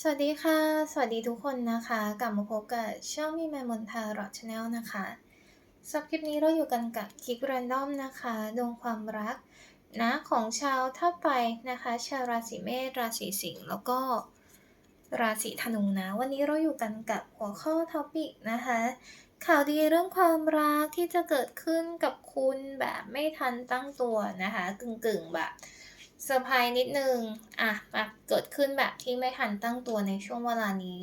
สวัสดีค่ะ สวัสดีทุกคนนะคะ กลับมาพบกับช่องมีแมมมนทารอชาแนลนะคะสำหรับคลิปนี้เราอยู่กันกับคลิกแรนดอมนะคะดวงความรักนะของชาวท่าไฟนะคะ ชาวราศีเมษราศีสิงห์แล้วก็ราศีธนูนะ วันนี้เราอยู่กันกับหัวข้อท็อปิกนะคะ ข่าวดีเรื่องความรักที่จะเกิดขึ้นกับคุณแบบไม่ทันตั้งตัวนะคะ กึ่งๆแบบ เซอร์ไพรส์นิดนึง อะมาเกิดขึ้นแบบที่ไม่ทันตั้งตัวในช่วงเวลานี้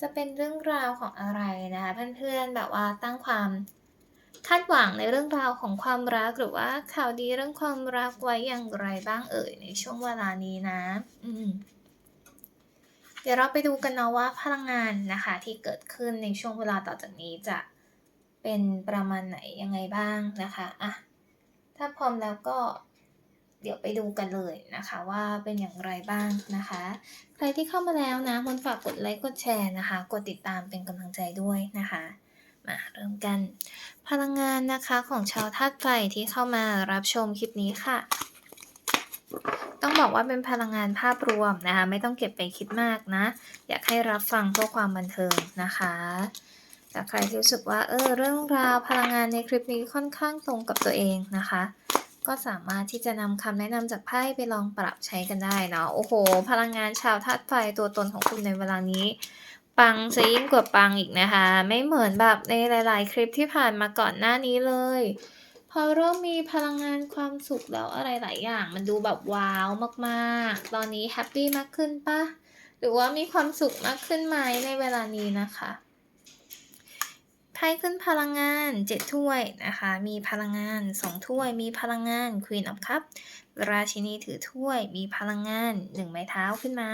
จะเป็นเรื่องราวของอะไรนะคะเพื่อนๆแบบว่าตั้งความคาดหวังในเรื่องราวของความรักหรือว่าข่าวดีเรื่องความรักไว้อย่างไรบ้างเอ่ยในช่วงเวลานี้นะ อืมเดี๋ยวเราไปดูกันนะว่าพลังงานนะคะ ที่เกิดขึ้นในช่วงเวลาต่อจากนี้จะเป็นประมาณไหนยังไงบ้างนะคะ อะ ถ้าพร้อมแล้วก็ เดี๋ยวไปดูกันเลยนะคะว่าเป็นอย่างไรบ้างนะคะ ใครที่เข้ามาแล้วนะมนฝากกดไลค์กดแชร์นะคะ กดติดตามเป็นกำลังใจด้วยนะคะมาเริ่มกัน พลังงานนะคะของชาวธาตุไฟที่เข้ามารับชมคลิปนี้ค่ะ ต้องบอกว่าเป็นพลังงานภาพรวมนะคะ ไม่ต้องเก็บไปคิดมากนะ อยากให้รับฟังเพื่อความบันเทิงนะคะแต่ใครที่รู้สึกว่าเออเรื่องราวพลังงานในคลิปนี้ค่อนข้างตรงกับตัวเองนะคะ ก็สามารถที่จะนำคำแนะนำจากไพ่ไปลองปรับใช้กันได้เนาะโอ้โห พลังงานชาวธาตุไฟตัวตนของคุณในเวลานี้ ปังซะยิ่งกว่าปังอีกนะคะ ไม่เหมือนแบบในหลาย ๆ คลิปที่ผ่านมาก่อนหน้านี้เลย พอเริ่มมีพลังงานความสุขแล้วอะไรหลายอย่าง มันดูแบบว้าวมากๆ ตอนนี้แฮปปี้มากขึ้นปะหรือว่ามีความสุขมากขึ้นไหมในเวลานี้นะคะ ไพ่ขึ้นพลังงาน 7 ถ้วยนะคะ มีพลังงาน 2 ถ้วย มีพลังงาน Queen of Cup ราชินีถือถ้วย มีพลังงาน 1 ไม้เท้าขึ้นมา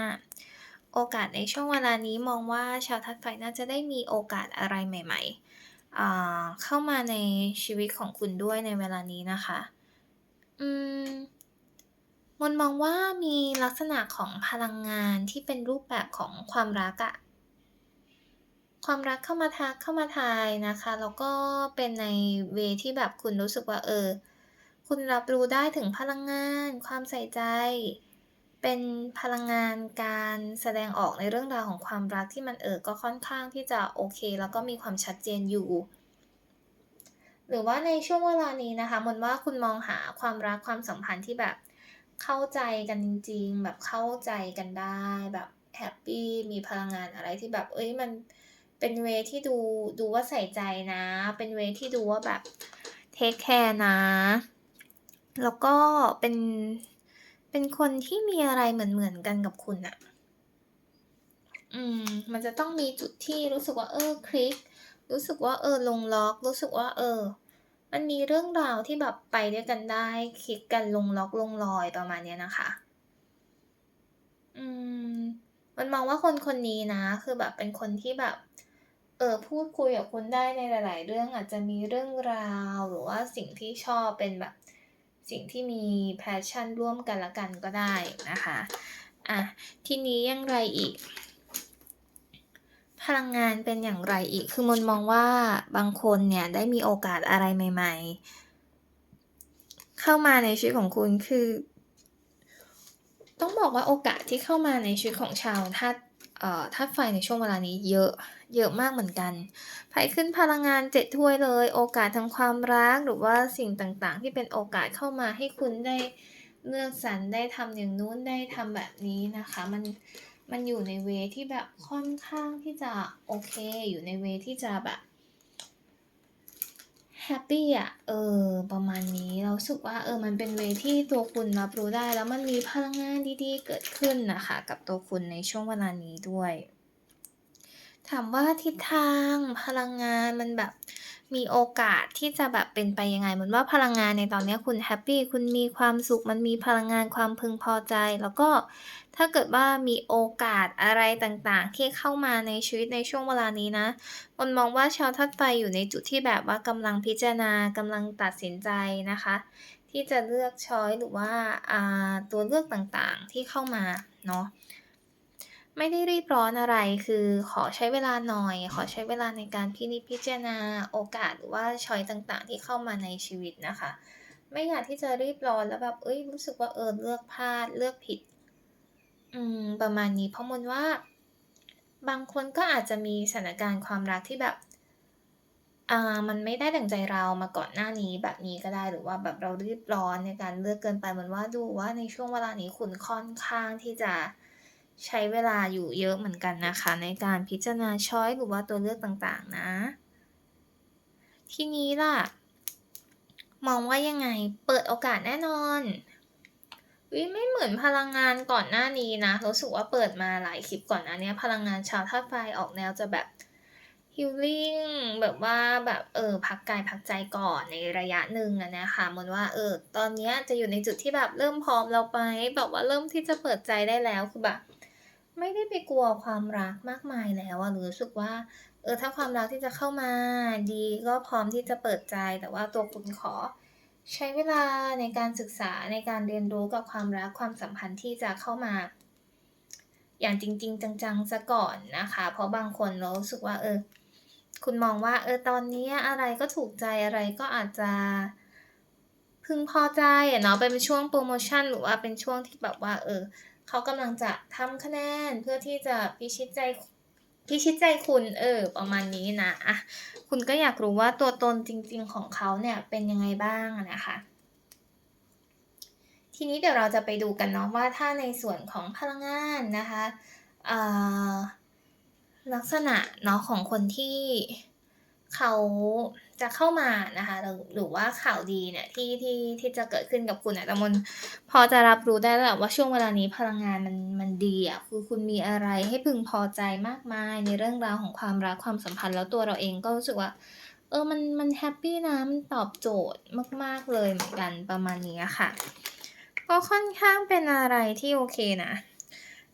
โอกาสในช่วงเวลานี้มองว่าชาวทัดไฟน่าจะได้มีโอกาสอะไรใหม่ๆ เข้ามาในชีวิตของคุณด้วยในเวลานี้นะคะ อืมมนมองว่ามีลักษณะของพลังงานที่เป็นรูปแบบของความรักอะ ความรักเข้ามาทักเข้ามาทายนะคะ แล้วก็เป็นในเวที่แบบคุณรู้สึกว่าเออ คุณรับรู้ได้ถึงพลังงาน ความใส่ใจ เป็นพลังงานการแสดงออกในเรื่องราวของความรักที่มันเออก็ค่อนข้างที่จะโอเค แล้วก็มีความชัดเจนอยู่ หรือว่าในช่วงเวลานี้นะคะมนว่าคุณมองหาความรักความสัมพันธ์ที่แบบเข้าใจกันจริง ๆ แบบเข้าใจกันได้แบบแฮปปี้มีพลังงานอะไรที่แบบเอ้ยมัน เป็นเวที่ดูดูว่าใส่ใจนะ เป็นเวที่ดูว่าแบบเทคแคร์นะ แล้วก็เป็นเป็นคนที่มีอะไรเหมือนเหมือนกันกับคุณอะอืม มันจะต้องมีจุดที่รู้สึกว่าเออคลิก รู้สึกว่าเออลงล็อก รู้สึกว่า เออ มันมีเรื่องราวที่แบบไปด้วยกันได้ คลิกกันลงล็อกลงรอยประมาณเนี้ยนะคะ อืม มันมองว่าคนคนนี้นะ คือแบบเป็นคนที่แบบ เออพูดคุยกับคุณได้ในหลาย ๆ เรื่องอาจจะมีเรื่องราว หรือว่าสิ่งที่ชอบเป็นแบบสิ่งที่มีแพชชั่นร่วมกันละกันก็ได้นะคะอะทีนี้ยังไรอีก พลังงานเป็นอย่างไรอีกคือมนมองว่าบางคนเนี่ยได้มีโอกาสอะไรใหม่ ๆ เข้ามาในชีวิตของคุณคือ ต้องบอกว่าโอกาสที่เข้ามาในชีวิตของชาวธาตุเอ่อธาตุไฟในช่วงเวลานี้เยอะ เยอะมากเหมือนกันไพ่ขึ้นพลังงานเจ็ดถ้วยเลย โอกาสทางความรักหรือว่าสิ่งต่างๆ ที่เป็นโอกาสเข้ามาให้คุณได้เลือกสรรได้ทำอย่างนู้นได้ทำแบบนี้นะคะ มันมันอยู่ในเวที่แบบค่อนข้างที่จะโอเค อยู่ในเวที่จะแบบแฮปปี้อะ เออ ประมาณนี้ เราสึกว่า เออ มันเป็นเวที่ตัวคุณรับรู้ได้ แล้วมันมีพลังงานดีๆ เกิดขึ้นนะคะ กับตัวคุณในช่วงเวลานี้ด้วย ถามว่าทิศทางพลังงานมันแบบมีโอกาสที่จะแบบเป็นไปยังไงเหมือนว่าพลังงานในตอนนี้คุณแฮปปี้คุณมีความสุขมันมีพลังงานความพึงพอใจ แล้วก็ถ้าเกิดว่ามีโอกาสอะไรต่างๆ ที่เข้ามาในชีวิตในช่วงเวลานี้นะมันมองว่าชาวทัดไฟอยู่ในจุดที่แบบว่ากำลังพิจารณากำลังตัดสินใจนะคะ ที่จะเลือกช้อยหรือว่าตัวเลือกต่างๆที่เข้ามาเนาะ ไม่ได้รีบร้อนอะไร คือขอใช้เวลาหน่อย ขอใช้เวลาในการพินิจพิจารณาโอกาสหรือว่าช้อยต่างๆ ที่เข้ามาในชีวิตนะคะ ไม่อยากที่จะรีบร้อนแล้วแบบ เอ้ย รู้สึกว่าเออเลือกพลาดเลือกผิด อืม ประมาณนี้ เพราะมนว่า บางคนก็อาจจะมีสถานการณ์ความรักที่แบบ อ่า มันไม่ได้ดั่งใจเรามาก่อนหน้านี้แบบนี้ก็ได้ หรือว่าแบบเรารีบร้อนในการเลือกเกินไปเหมือนว่าดูว่าในช่วงเวลานี้คุณค่อนข้างที่จะ ใช้เวลาอยู่เยอะเหมือนกันนะคะ ในการพิจารณาช้อยหรือว่าตัวเลือกต่างๆ นะ ทีนี้ล่ะ มองว่ายังไง?เปิดโอกาสแน่นอนอุ๊ยไม่เหมือนพลังงานก่อนหน้านี้นะรู้สึกว่าเปิดมาหลายคลิปก่อนหน้าเนี้ยพลังงานชาวธาตุไฟออกแนวจะแบบ healing แบบว่าแบบเออพักกายพักใจก่อนในระยะหนึ่งอะนะคะเหมือนว่าเออตอนเนี้ยจะอยู่ในจุดที่แบบเริ่มพร้อมแล้วไหมแบบว่าเริ่มที่จะเปิดใจได้แล้วคือแบบ ไม่ได้ไปกลัวความรักมากมายแล้วอะรู้สึกว่า เออถ้าความรักที่จะเข้ามาดีก็พร้อมที่จะเปิดใจ แต่ว่าตัวคุณขอ ใช้เวลาในการศึกษาในการเรียนรู้กับความรักความสัมพันธ์ที่จะเข้ามา อย่างจริง ๆ จังๆเสียก่อนนะคะ เพราะบางคนเรารู้สึกว่า เออ คุณมองว่า เออตอนนี้อะไรก็ถูกใจอะไรก็อาจจะพึงพอใจเนาะเป็นช่วงโพรโมชั่นหรือว่าเป็นช่วงที่แบบว่า เออ เขากำลังจะทำคะแนนเพื่อที่จะพิชิตใจพิชิตใจคุณเออประมาณนี้นะอะคุณก็อยากรู้ว่าตัวตนจริง ๆ ของเขาเนี่ยเป็นยังไงบ้างนะคะ ทีนี้เดี๋ยวเราจะไปดูกันเนาะว่าถ้าในส่วนของพลังงานนะคะอ่าลักษณะเนาะของคนที่ เขาจะเข้ามานะคะหรือว่าข่าวดีเนี่ยที่ที่ที่จะเกิดขึ้นกับคุณอะแต่มนพอจะรับรู้ได้แล้วแหละว่าช่วงเวลานี้พลังงานมันมันดีอะคือคุณมีอะไรให้พึงพอใจมากมายในเรื่องราวของความรักความสัมพันธ์แล้วตัวเราเองก็รู้สึกว่า เออมันมันแฮปปี้นะมันตอบโจทย์มาก ๆเลยเหมือนกันประมาณนี้ค่ะ ก็ค่อนข้างเป็นอะไรที่โอเคนะ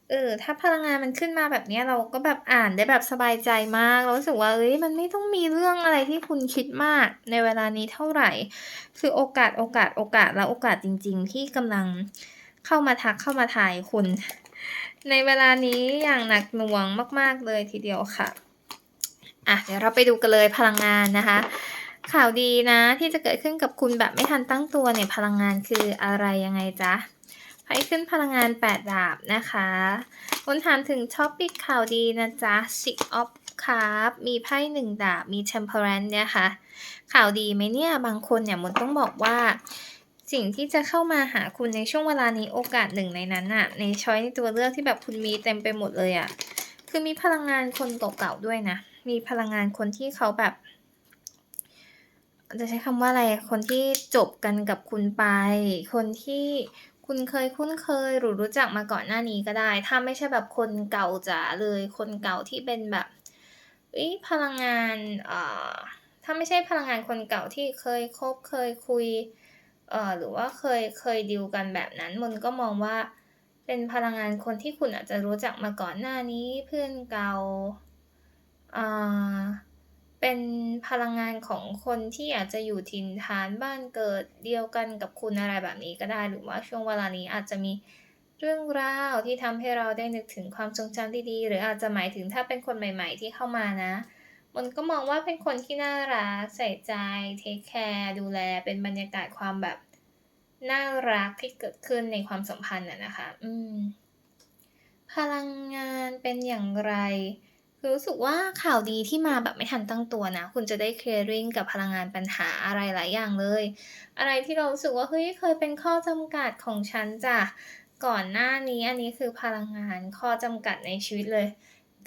เออ ถ้าพลังงานมันขึ้นมาแบบนี้เราก็แบบอ่านได้แบบสบายใจมากเรารู้สึกว่าเฮ้ยมันไม่ต้องมีเรื่องอะไรที่คุณคิดมากในเวลานี้เท่าไหร่ คือโอกาสโอกาสโอกาสและโอกาสจริง ๆ ที่กำลังเข้ามาทักเข้ามาทายคุณ ในเวลานี้อย่างหนักหน่วงมาก ๆเลยทีเดียวค่ะอะเดี๋ยวเราไปดูกันเลยพลังงานนะคะ ข่าวดีนะที่จะเกิดขึ้นกับคุณแบบไม่ทันตั้งตัวเนี่ยพลังงานคืออะไรยังไงจ๊ะ? ไพ่ขึ้นพลังงาน 8 ดาบนะคะคุณถามถึง topic ข่าวดีนะจ๊ะ Six of Cups มีไพ่1ดาบ มี Temperance นะคะข่าวดีไหมเนี่ย?บางคนเนี่ยมนต้องบอกว่า สิ่งที่จะเข้ามาหาคุณในช่วงเวลานี้โอกาสหนึ่งในนั้นน่ะในช้อยในตัวเลือกที่แบบคุณมีเต็มไปหมดเลยอะคือมีพลังงานคนเก่าๆด้วยนะ มีพลังงานคนที่เขาแบบ จะใช้คำว่าอะไร คนที่จบกันกับคุณไป คนที่ คุณเคยคุ้นเคยหรือรู้จักมาก่อนหน้านี้ก็ได้ ถ้าไม่ใช่แบบคนเก่าจ๋าเลย คนเก่าที่เป็นแบบเฮ้ยพลังงานเอ่าถ้าไม่ใช่พลังงานคนเก่าที่เคยคบเคยคุยเอ่อหรือว่าเคยเคยดีลกันแบบนั้นมนก็มองว่าเป็นพลังงานคนที่คุณอาจจะรู้จักมาก่อนหน้านี้เพื่อนเก่าอ่า เป็นพลังงานของคนที่อาจจะอยู่ถิ่นฐานบ้านเกิดเดียวกันกับคุณอะไรแบบนี้ก็ได้ หรือว่าช่วงเวลานี้อาจจะมีเรื่องราวที่ทำให้เราได้นึกถึงความทรงจำดีๆ หรืออาจจะหมายถึงถ้าเป็นคนใหม่ ๆ ที่เข้ามานะ มันก็มองว่าเป็นคนที่น่ารักใส่ใจเทกแคร์ดูแลเป็นบรรยากาศความแบบน่ารักที่เกิดขึ้นในความสัมพันธ์อะนะคะ อืม พลังงานเป็นอย่างไร? คือรู้สึกว่าข่าวดีที่มาแบบไม่ทันตั้งตัวนะ คุณจะได้ clearing กับพลังงานปัญหาอะไรหลายอย่างเลย อะไรที่เรารู้สึกว่าเฮ้ยเคยเป็นข้อจำกัดของฉันจ้ะก่อนหน้านี้อันนี้คือพลังงานข้อจำกัดในชีวิตเลย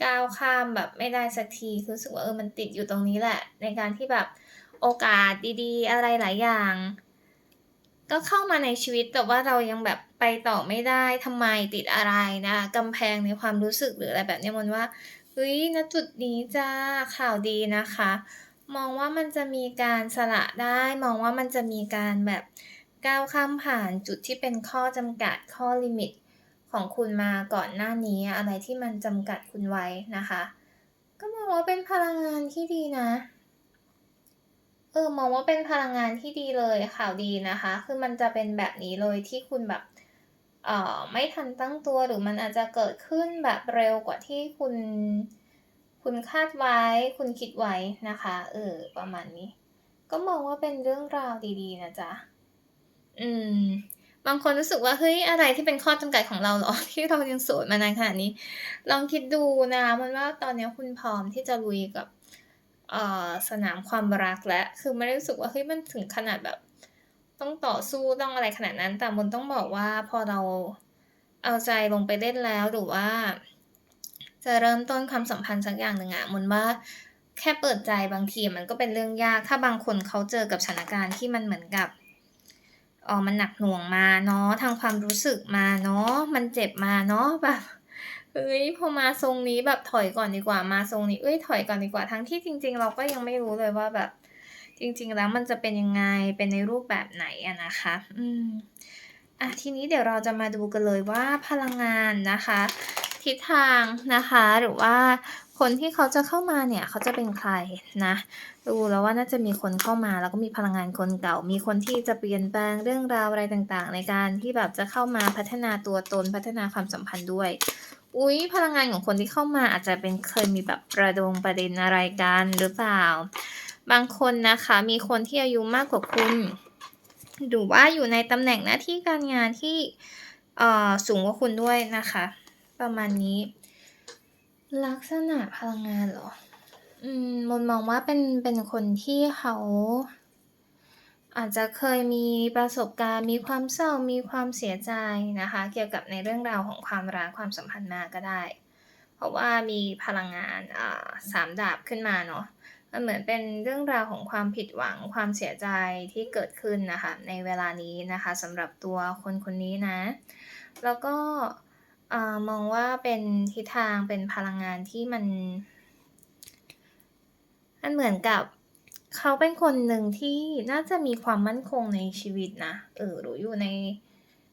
ก้าวข้ามแบบไม่ได้สักทีรู้สึกว่าเออมันติดอยู่ตรงนี้แหละ ในการที่แบบโอกาสดีๆ อะไรหลายอย่าง ก็เข้ามาในชีวิตแต่ว่าเรายังแบบไปต่อไม่ได้ทำไมติดอะไรนะกำแพงในความรู้สึกหรืออะไรแบบนี้ยมนว่า เฮ้ยณจุดนี้จ้ะข่าวดีนะคะ มองว่ามันจะมีการสละได้ มองว่ามันจะมีการแบบก้าวข้ามผ่านจุดที่เป็นข้อจำกัดข้อลิมิต ของคุณมาก่อนหน้านี้อะไรที่มันจำกัดคุณไว้นะคะ ก็มองว่าเป็นพลังงานที่ดีนะเออมองว่าเป็นพลังงานที่ดีเลยข่าวดีนะคะ คือมันจะเป็นแบบนี้เลยที่คุณแบบ ไม่ทันตั้งตัวหรือมันอาจจะเกิดขึ้นแบบเร็วกว่าที่คุณ คุณคาดไว้ คุณคิดไว้นะคะ เออ ประมาณนี้ ก็มองว่าเป็นเรื่องราวดีๆ นะจ๊ะ อืม บางคนรู้สึกว่าเฮ้ยอะไรที่เป็นข้อจำกัดของเราเหรอ ที่เรายังโสดมานานขนาดนี้ ลองคิดดูนะมันว่าตอนนี้คุณพร้อมที่จะลุยกับเอ่อสนามความรักแล้วคือไม่ได้รู้สึกว่าเฮ้ยมันถึงขนาดแบบ ต้องต่อสู้ต้องอะไรขนาดนั้น แต่มนต้องบอกว่าพอเราเอาใจลงไปเล่นแล้วหรือว่า จะเริ่มต้นความสัมพันธ์สักอย่างหนึ่งอะมนว่าแค่เปิดใจบางทีมันก็เป็นเรื่องยาก ถ้าบางคนเขาเจอกับสถานการณ์ที่มันเหมือนกับอ่อมันหนักหน่วงมาเนาะทางความรู้สึกมาเนาะมันเจ็บมาเนาะแบบเฮ้ยพอมาทรงนี้แบบถอยก่อนดีกว่ามาทรงนี้เฮ้ยถอยก่อนดีกว่าทั้งที่จริง ๆ เราก็ยังไม่รู้เลยว่าแบบ จริงๆแล้วมันจะเป็นยังไงเป็นในรูปแบบไหนอะนะคะ อืมอะทีนี้เดี๋ยวเราจะมาดูกันเลยว่าพลังงานนะคะ ทิศทางนะคะ หรือว่าคนที่เขาจะเข้ามาเนี่ยเขาจะเป็นใครนะดูแล้วว่าน่าจะมีคนเข้ามาแล้วก็มีพลังงานคนเก่า มีคนที่จะเปลี่ยนแปลงเรื่องราวอะไรต่างๆ ในการที่แบบจะเข้ามาพัฒนาตัวตนพัฒนาความสัมพันธ์ด้วยอุ๊ยพลังงานของคนที่เข้ามาอาจจะเป็นเคยมีแบบประดงประเด็นอะไรกันหรือเปล่า บางคนนะคะมีคนที่อายุมากกว่าคุณ หรือว่าอยู่ในตำแหน่งหน้าที่การงานที่เอ่อสูงกว่าคุณด้วยนะคะ ประมาณนี้ ลักษณะพลังงานเหรอ?อืมมนมองว่าเป็นเป็นคนที่เขาอาจจะเคยมีประสบการณ์มีความเศร้ามีความเสียใจนะคะ เกี่ยวกับในเรื่องราวของความรักความสัมพันธ์มาก็ได้ เพราะว่ามีพลังงานอ่า3ดาบขึ้นมาเนาะ มันเหมือนเป็นเรื่องราวของความผิดหวังความเสียใจที่เกิดขึ้นนะคะในเวลานี้นะคะสำหรับตัวคนคนนี้นะ แล้วก็มองว่าเป็นทิศทางเป็นพลังงานที่มันมันเหมือนกับเขาเป็นคนหนึ่งที่น่าจะมีความมั่นคงในชีวิตนะเออหรืออยู่ใน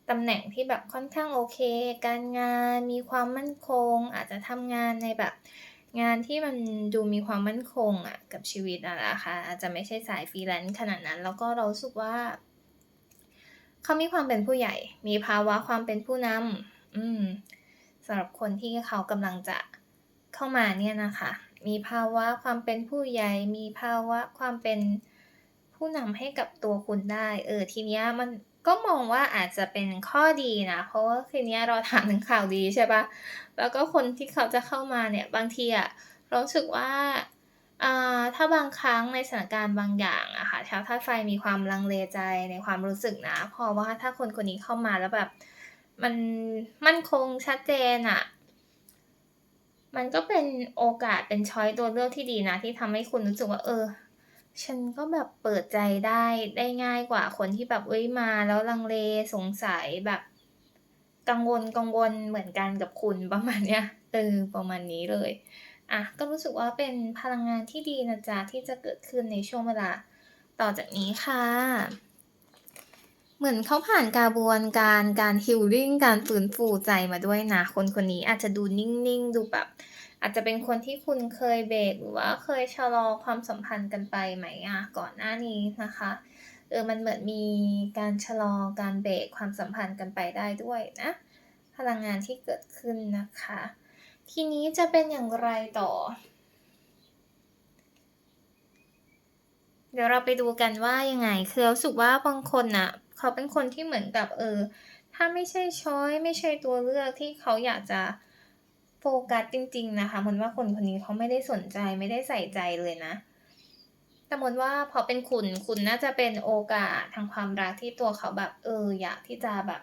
ตำแหน่งที่แบบค่อนข้างโอเค การงานมีความมั่นคง อาจจะทำงานในแบบ งานที่มันดูมีความมั่นคงอะกับชีวิตอะนะคะอาจจะไม่ใช่สาย freelance ขนาดนั้น แล้วก็เราสึกว่า เขามีความเป็นผู้ใหญ่ มีภาวะความเป็นผู้นำอืมสำหรับคนที่เขากำลังจะเข้ามาเนี่ยนะคะ มีภาวะความเป็นผู้ใหญ่ มีภาวะความเป็นผู้นำให้กับตัวคุณได้ เออทีเนี้ยมันก็มองว่าอาจจะเป็นข้อดีนะ เพราะว่าทีเนี้ยเราถามถึงข่าวดีใช่ปล่า แล้วก็คนที่เขาจะเข้ามาเนี่ยบางทีอะเรารู้สึกว่าอ่าถ้าบางครั้งในสถานการณ์บางอย่างอะค่ะชาวธาไฟมีความลังเลใจในความรู้สึกนะ เพราะว่าถ้าคนคนนี้เข้ามาแล้วแบบมันมั่นคงชัดเจนอะมันก็เป็นโอกาสเป็นช้อยตัวเลือกที่ดีนะ ที่ทำให้คุณรู้สึกว่า เออ ฉันก็แบบเปิดใจได้ได้ง่ายกว่าคนที่แบบเฮ้ยมาแล้วลังเลสงสัยแบบ กังวลๆเหมือนกันกับคุณประมาณเนี้ยเออประมาณนี้เลยอะก็รู้สึกว่าเป็นพลังงานที่ดีนะจ๊ะที่จะเกิดขึ้นในช่วงเวลาต่อจากนี้ค่ะ เหมือนเขาผ่านกระบวนการการ healing การฟื้นฟูใจมาด้วยนะคนคนนี้อาจจะดูนิ่งๆ ดูแบบ อาจจะเป็นคนที่คุณเคยเบรกหรือว่าเคยชะลอความสัมพันธ์กันไปไหมอะก่อนหน้านี้นะคะ เออมันเหมือนมีการชะลอการเบรกความสัมพันธ์กันไปได้ด้วยนะ พลังงานที่เกิดขึ้นนะคะ ทีนี้จะเป็นอย่างไรต่อ?เดี๋ยวเราไปดูกันว่ายังไง คือเรารู้สึกว่าบางคนน่ะ เขาเป็นคนที่เหมือนกับเออ ถ้าไม่ใช่ช้อยไม่ใช่ตัวเลือกที่เขาอยากจะโฟกัสจริง ๆ นะคะมนว่าคนคนนี้เขาไม่ได้สนใจไม่ได้ใส่ใจเลยนะ แต่มนว่าพอเป็นคุณคุณน่าจะเป็นโอกาสทางความรักที่ตัวเขาแบบ เออ อยากที่จะแบบ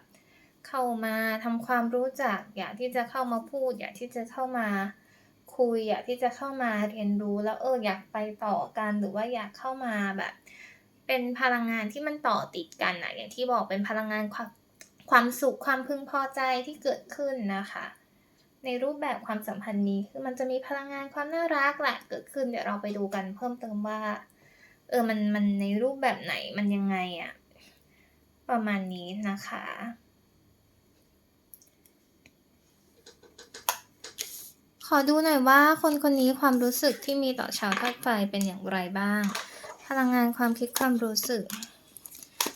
เข้ามาทำความรู้จัก อยากที่จะเข้ามาพูด อยากที่จะเข้ามา คุยอยากที่จะเข้ามาเรียนรู้แล้วเออ อยากไปต่อกันหรือว่าอยากเข้ามาแบบ เป็นพลังงานที่มันต่อติดกันน่ะอย่างที่บอกเป็นพลังงานความความสุขความพึงพอใจที่เกิดขึ้นนะคะ ในรูปแบบความสัมพันธ์นี้คือมันจะมีพลังงานความน่ารักแหละเกิดขึ้นเดี๋ยวเราไปดูกันเพิ่มเติมว่า เออมันมันในรูปแบบไหนมันยังไงอะประมาณนี้นะคะ ขอดูหน่อยว่าคนคนนี้ความรู้สึกที่มีต่อชาวธาตุไฟเป็นอย่างไรบ้าง พลังงานความคิดความรู้สึก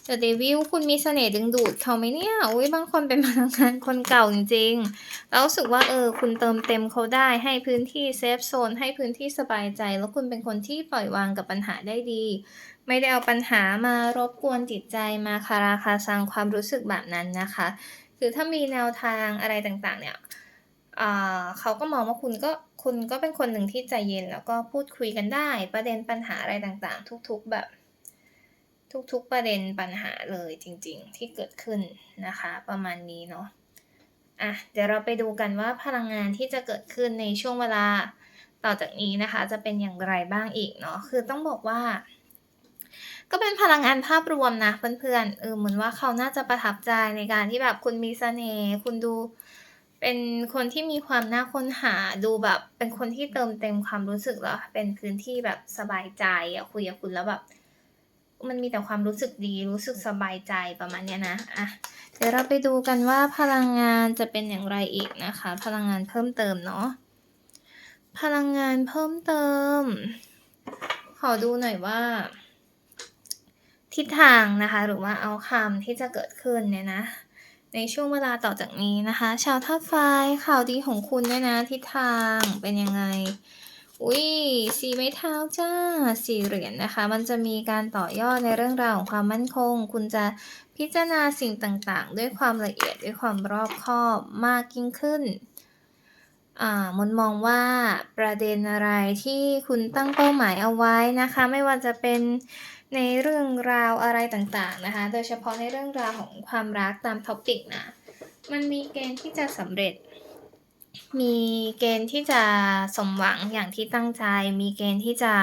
The Devil คุณมีเสน่ห์ดึงดูดเขาไหมเนี่ย?อุ๊ยบางคนเป็นพลังงานคนเก่าจริงๆ แล้วรู้สึกว่าเออคุณเติมเต็มเขาได้ให้พื้นที่เซฟโซนให้พื้นที่สบายใจ แล้วคุณเป็นคนที่ปล่อยวางกับปัญหาได้ดี ไม่ได้เอาปัญหามารบกวนจิตใจมาคาราคาซังความรู้สึกแบบนั้นนะคะ คือถ้ามีแนวทางอะไรต่างๆเนี่ยเขาก็มองว่าคุณก็คุณก็เป็นคนหนึ่งที่ใจเย็น แล้วก็พูดคุยกันได้ ประเด็นปัญหาอะไรต่างๆ ทุกๆแบบ ทุกๆประเด็นปัญหาเลยจริง ๆ ที่เกิดขึ้นนะคะ ประมาณนี้เนาะ อะเดี๋ยวเราไปดูกันว่าพลังงานที่จะเกิดขึ้นในช่วงเวลาต่อจากนี้นะคะ จะเป็นอย่างไรบ้างอีกเนาะคือต้องบอกว่า ก็เป็นพลังงานภาพรวมนะเพื่อนๆเออเหมือนว่าเขาน่าจะประทับใจในการที่แบบคุณมีเสน่ห์คุณดูเป็นคนที่มีความน่าค้นหาดูแบบ เป็นคนที่เติมเต็มความรู้สึกแล้วเป็นพื้นที่แบบสบายใจอะคุยกับคุณแล้วแบบ มันมีแต่ความรู้สึกดีรู้สึกสบายใจประมาณเนี้ยนะอะ ดี๋ยวเราไปดูกันว่าพลังงานจะเป็นอย่างไรอีกนะคะ พลังงานเพิ่มเติมเนาะพลังงานเพิ่มเติม ขอดูหน่อยว่า ทิศทางนะคะ หรือว่า outcome ที่จะเกิดขึ้นเนี่ยนะ ในช่วงเวลาต่อจากนี้นะคะ ชาวธาตุไฟข่าวดีของคุณเนี่ยนะ ทิศทางเป็นยังไงอุ๊ย4ไม้เท้าจ้ะ4เหรียญนะคะ มันจะมีการต่อยอดในเรื่องราวของความมั่นคง คุณจะ พิจารณาสิ่งต่างๆ ด้วยความละเอียดด้วยความรอบคอบมากยิ่งขึ้นอ่ามนมองว่าประเด็นอะไรที่คุณตั้งเป้าหมายเอาไว้นะคะ ไม่ว่าจะเป็นในเรื่องราวอะไรต่างๆนะคะ โดยเฉพาะในเรื่องราวของความรักตาม topic นะ มันมีเกณฑ์ที่จะสำเร็จ มีเกณฑ์ที่จะสมหวังอย่างที่ตั้งใจ มีเกณฑ์ที่จะ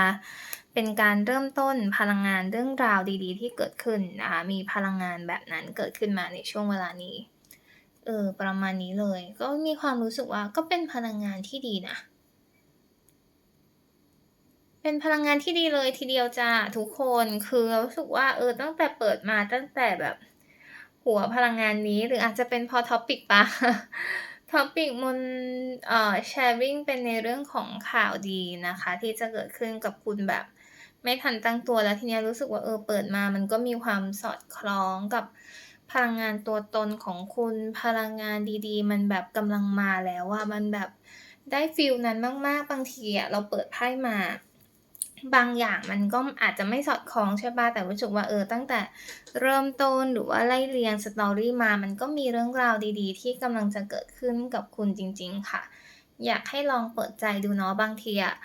เป็นการเริ่มต้นพลังงานเรื่องราวดีๆ ที่เกิดขึ้นนะคะมีพลังงานแบบนั้นเกิดขึ้นมาในช่วงเวลานี้เออประมาณนี้เลย ก็มีความรู้สึกว่าก็เป็นพลังงานที่ดีนะ เป็นพลังงานที่ดีเลยทีเดียวจ้ะทุกคนคือรู้สึกว่าเออตั้งแต่เปิดมาตั้งแต่แบบ หัวพลังงานนี้หรืออาจจะเป็นพราะ topic เปล่า topic มนเอ่อ sharing เป็นในเรื่องของข่าวดีนะคะ ที่จะเกิดขึ้นกับคุณแบบ ไม่ทันตั้งตัวแล้วทีเนี้ยรู้สึกว่าเออเปิดมามันก็มีความสอดคล้องกับพลังงานตัวตนของคุณ พลังงานดีๆ มันแบบกำลังมาแล้วอะมันแบบได้ฟีลนั้นมากๆ บางทีอะเราเปิดไพ่มา บางอย่างมันก็อาจจะไม่สอดคล้องใช่เปล่าแต่รู้สึกว่าเออตั้งแต่เริ่มต้นหรือว่าไล่เรียง story มา มันก็มีเรื่องราวดีๆ ที่กำลังจะเกิดขึ้นกับคุณจริง ๆ ค่ะ อยากให้ลองเปิดใจดูเนาะบางทีอะ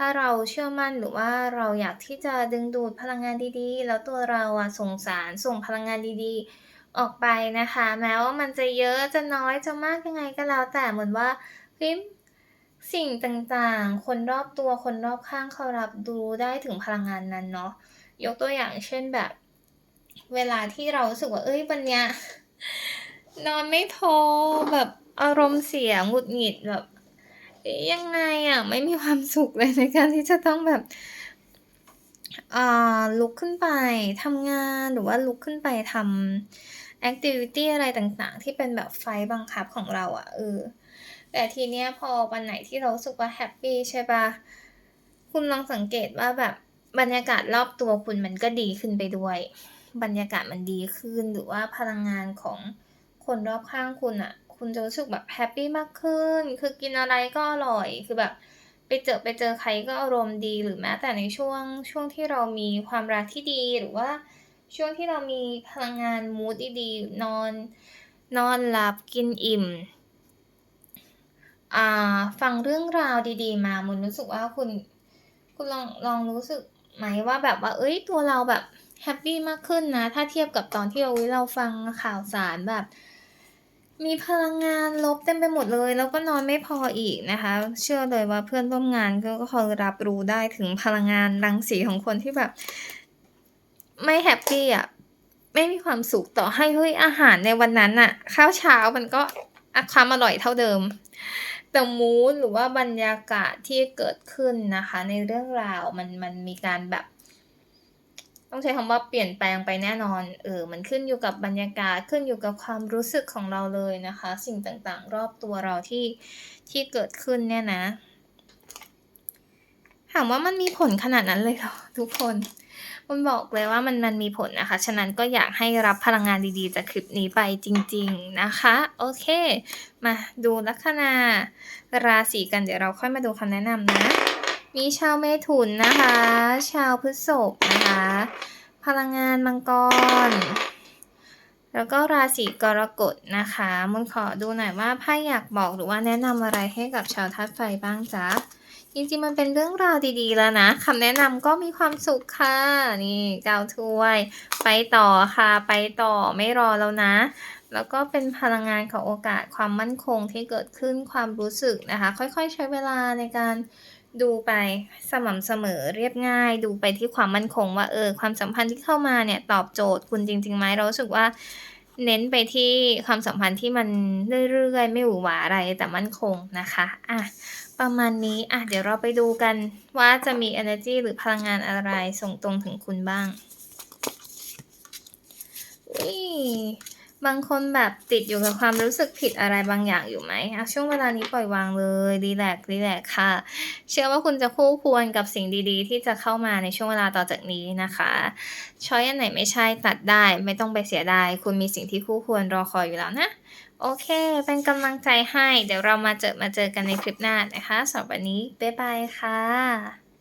ถ้าเราเชื่อมั่นหรือว่าเราอยากที่จะดึงดูดพลังงานดีๆ แล้วตัวเราอะส่งสารส่งพลังงานดีๆ ออกไปนะคะ แม้ว่ามันจะเยอะจะน้อยจะมากยังไงก็แล้ว แต่เหมือนว่าเฮ้ยสิ่งต่างๆ คนรอบตัวคนรอบข้างเขารับรู้ได้ถึงพลังงานนั้นเนาะยกตัวอย่างเช่นแบบ เวลาที่เราสึกว่าเฮ้ยวันเนี้ยนอนไม่พอแบบอารมณ์เสียหงุดหงิดแบบ ยังไงอะไม่มีความสุขเลยในการที่จะต้องแบบอ่าลุกขึ้นไปทำงานหรือว่าลุกขึ้นไปทำแอกทิวิตี้อะไรต่างๆ ที่เป็นแบบไฟบังคับของเราอะเออแต่ทีเนี้ยพอวันไหนที่เราสึกว่าแฮปปี้ใช่ปล่าคุณลองสังเกตว่าแบบบรรยากาศรอบตัวคุณมันก็ดีขึ้นไปด้วย บรรยากาศมันดีขึ้นหรือว่าพลังงานของคนรอบข้างคุณน่ะ คุณจะรู้สึกแบบแฮปปี้มากขึ้น คือกินอะไรก็อร่อย คือแบบไปเจอไปเจอใครก็อารมณ์ดี หรือแม้แต่ในช่วงช่วงที่เรามีความรักที่ดี หรือว่าช่วงที่เรามีพลังงานมูดดีๆนอน นอนหลับกินอิ่มฟังเรื่องราวดีๆ มามนรู้สึกว่าคุณ คุณลองลองรู้สึกไหมว่าแบบว่าเฮ้ยตัวเราแบบแฮปปี้มากขึ้นนะ ถ้าเทียบกับตอนที่อุ๊ยเราฟังข่าวสารแบบ มีพลังงานลบเต็มไปหมดเลย แล้วก็นอนไม่พออีกนะคะ เชื่อเลยว่าเพื่อนร่วมงานก็ก็คงรับรู้ได้ถึงพลังงานรังสีของคนที่แบบ ไม่แฮปปี้อะไม่มีความสุขต่อให้เฮ้ยอาหารในวันนั้นน่ะข้าวเช้ามันก็อะความอร่อยเท่าเดิม แต่มูดหรือว่าบรรยากาศที่เกิดขึ้นนะคะ ในเรื่องราวมันมันมีการแบบ ต้องใช้คำว่าเปลี่ยนแปลงไปแน่นอน เออ มันขึ้นอยู่กับบรรยากาศ ขึ้นอยู่กับความรู้สึกของเราเลยนะคะ สิ่งต่างๆ รอบตัวเราที่ที่เกิดขึ้นเนี่ยนะ ถามว่ามันมีผลขนาดนั้นเลยเหรอทุกคนคุณบอกเลยว่ามันมันมีผลนะคะ ฉะนั้นก็อยากให้รับพลังงานดีๆ จากคลิปนี้ไปจริง ๆนะคะ โอเค มาดูลัคนาราศีกัน เดี๋ยวเราค่อยมาดูคำแนะนำนะ มีชาวเมถุนนะคะ ชาวพฤษภนะคะ พลังงานมังกร แล้วก็ราศีกรกฎนะคะมุนขอดูหน่อยว่าไพ่อยากบอกหรือว่าแนะนำอะไรให้กับชาวธาตุไฟบ้างจ๊ะจริงๆ มันเป็นเรื่องราวดีๆ แล้วนะคำแนะนำก็มีความสุขค่ะ นี่เก้าถ้วย ไปต่อค่ะ ไปต่อไม่รอแล้วนะ แล้วก็เป็นพลังงานของโอกาสความมั่นคงที่เกิดขึ้นความรู้สึกนะคะ ค่อยๆ ใช้เวลาในการ ดูไปสม่ำเสมอเรียบง่าย ดูไปที่ความมั่นคงว่าเออความสัมพันธ์ที่เข้ามาเนี่ยตอบโจทย์คุณจริงๆไหมเราสึกว่า เน้นไปที่ความสัมพันธ์ที่มันเรื่อยๆไม่หวือหวาอะไรแต่มั่นคงนะคะอะประมาณนี้อะเดี๋ยวเราไปดูกันว่าจะมี energy หรือพลังงานอะไรส่งตรงถึงคุณบ้างอุ้ย บางคนแบบติดอยู่กับความรู้สึกผิดอะไรบางอย่างอยู่ไหมอะช่วงเวลานี้ปล่อยวางเลยรีแลกรีแลกค่ะ เชื่อว่าคุณจะคู่ควรกับสิ่งดีๆ ที่จะเข้ามาในช่วงเวลาต่อจากนี้นะคะช้อยอันไหนไม่ใช่ตัดได้ไม่ต้องไปเสียดายคุณมีสิ่งที่คู่ควรรอคอยอยู่แล้วนะ โอเค เป็นกำลังใจให้ เดี๋ยวเรามาเจอมาเจอกันในคลิปหน้านะคะสำหรับวันนี้บ๊ายบายค่ะ